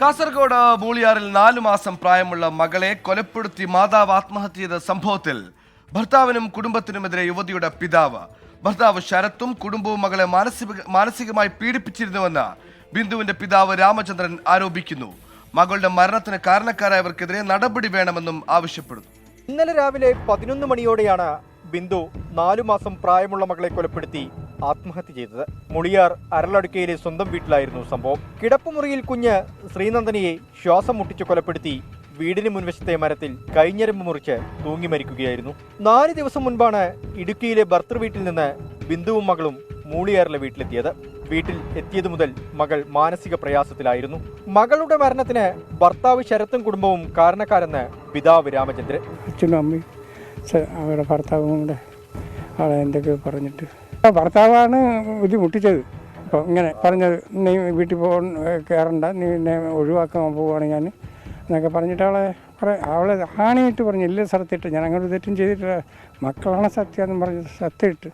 കാസർഗോഡ് മൂളിയാറിൽ നാലു മാസം പ്രായമുള്ള മകളെ കൊലപ്പെടുത്തി മാതാവ് ആത്മഹത്യ ചെയ്ത സംഭവത്തിൽ ഭർത്താവിനും കുടുംബത്തിനുമെതിരെ യുവതിയുടെ പിതാവ്. ഭർത്താവ് ശരത്തും കുടുംബവും മകളെ മാനസിക മാനസികമായി പീഡിപ്പിച്ചിരുന്നുവെന്ന് ബിന്ദുവിന്റെ പിതാവ് രാമചന്ദ്രൻ ആരോപിക്കുന്നു. മകളുടെ മരണത്തിന് കാരണക്കാരായവർക്കെതിരെ നടപടി വേണമെന്നും ആവശ്യപ്പെടുന്നു. ഇന്നലെ രാവിലെ പതിനൊന്ന് മണിയോടെയാണ് ബിന്ദു നാലു മാസം പ്രായമുള്ള മകളെ കൊലപ്പെടുത്തി. ആത്മഹത്യ ചെയ്തത്. മുളിയാർ അരളടുക്കയിലെ സ്വന്തം വീട്ടിലായിരുന്നു സംഭവം. കിടപ്പുമുറിയിൽ കുഞ്ഞ് ശ്രീനന്ദനിയെ ശ്വാസം മുട്ടിച്ച് കൊലപ്പെടുത്തി വീടിന് മുൻവശത്തെ മരത്തിൽ കൈഞ്ഞരമ്പ് മുറിച്ച് തൂങ്ങി മരിക്കുകയായിരുന്നു. നാല് ദിവസം മുൻപാണ് ഇടുക്കിയിലെ ഭർത്തൃ വീട്ടിൽ നിന്ന് ബിന്ദുവും മകളും മൂളിയാറിലെ വീട്ടിലെത്തിയത്. വീട്ടിൽ എത്തിയതു മുതൽ മകൾ മാനസിക പ്രയാസത്തിലായിരുന്നു. മകളുടെ മരണത്തിന് ഭർത്താവ് ശരത്തും കുടുംബവും കാരണക്കാരെന്ന് പിതാവ് രാമചന്ദ്രൻ. അച്ഛനും അമ്മയും അവരുടെ ഭർത്താവും കൂടെ അവളെ എന്തൊക്കെ പറഞ്ഞിട്ട് ഭർത്താവാണ് ബുദ്ധിമുട്ടിച്ചത്. അപ്പോൾ ഇങ്ങനെ പറഞ്ഞത് നീ വീട്ടിൽ പോ കയറണ്ട നീ എന്നെ ഒഴിവാക്കാൻ പോവുകയാണ് ഞാൻ എന്നൊക്കെ പറഞ്ഞിട്ട് അവളെ കുറെ അവളെ ആണിയിട്ട് പറഞ്ഞു ഇല്ല സ്ഥലത്തിട്ട് ഞാൻ അങ്ങനെ തെറ്റും ചെയ്തിട്ടില്ല. മക്കളാണ് സത്യം എന്ന് പറഞ്ഞത് സത്യമിട്ട്.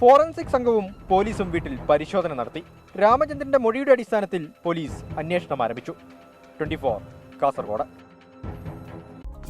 ഫോറൻസിക് സംഘവും പോലീസും വീട്ടിൽ പരിശോധന നടത്തി. രാമചന്ദ്രന്റെ മൊഴിയുടെ അടിസ്ഥാനത്തിൽ പോലീസ് അന്വേഷണം ആരംഭിച്ചു. ട്വന്റി കാസർഗോഡ്.